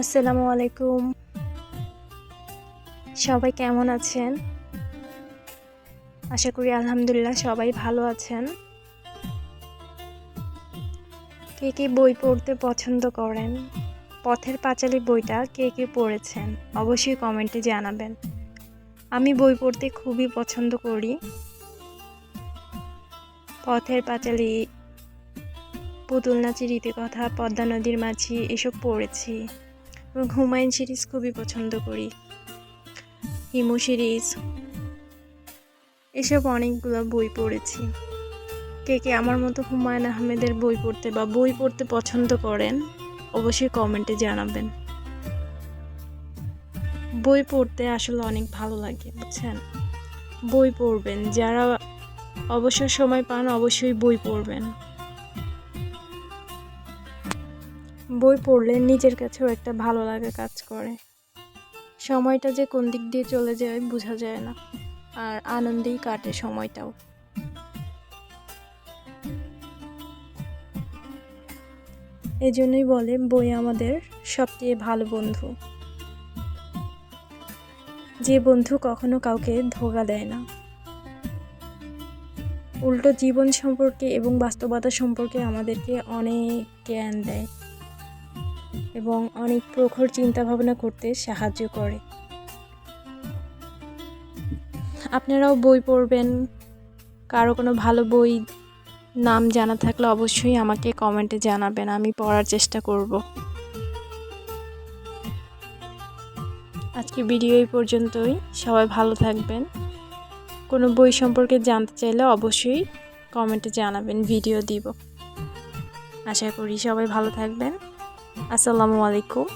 আসসালামু আলাইকুম। সবাই কেমন আছেন? আশা করি আলহামদুলিল্লাহ সবাই ভালো আছেন। কে কে বই পড়তে পছন্দ করেন? পথের পাঁচালী বইটা কে কে পড়েছেন? অবশ্যই কমেন্টে জানাবেন। আমি বই পড়তে খুবই পছন্দ করি। পথের পাঁচালী, পুতুল নাচি রীতিকথা, পদ্মা নদীর মাঝি, এসব পড়েছি। এবং হুমায়ুন সিরিজ খুবই পছন্দ করি। হিমু সিরিজ। এসব অনেকগুলো বই পড়েছি। কে কে আমার মতো হুমায়ুন আহমেদের বই পড়তে বা বই পড়তে পছন্দ করেন, অবশ্যই কমেন্টে জানাবেন। বই পড়তে আসলে অনেক ভালো লাগে, বুঝছেন? বই পড়বেন, যারা অবসর সময় পান অবশ্যই বই পড়বেন। বই পড়লে নিজের কাছেও একটা ভালো লাগা কাজ করে। সময়টা যে কোন দিক দিয়ে চলে যায় বোঝা যায় না, আর আনন্দেই কাটে সময়টাও। এই জন্যই বলে, বই আমাদের সবচেয়ে ভালো বন্ধু। যে বন্ধু কখনো কাউকে ধোকা দেয় না। উল্টো জীবন সম্পর্কে এবং বাস্তবতা সম্পর্কে আমাদেরকে অনেক জ্ঞান দেয়। এবং অনেক প্রখর চিন্তা ভাবনা করতে সাহায্য করে। আপনারাও বই পড়বেন। কারও কোনো ভালো বই নাম জানা থাকলে অবশ্যই আমাকে কমেন্টে জানাবেন, আমি পড়ার চেষ্টা করব। আজকে ভিডিও এই পর্যন্তই। সবাই ভালো থাকবেন। কোনো বই সম্পর্কে জানতে চাইলে অবশ্যই কমেন্টে জানাবেন, ভিডিও দিব। আশা করি সবাই ভালো থাকবেন। আসসালামু আলাইকুম।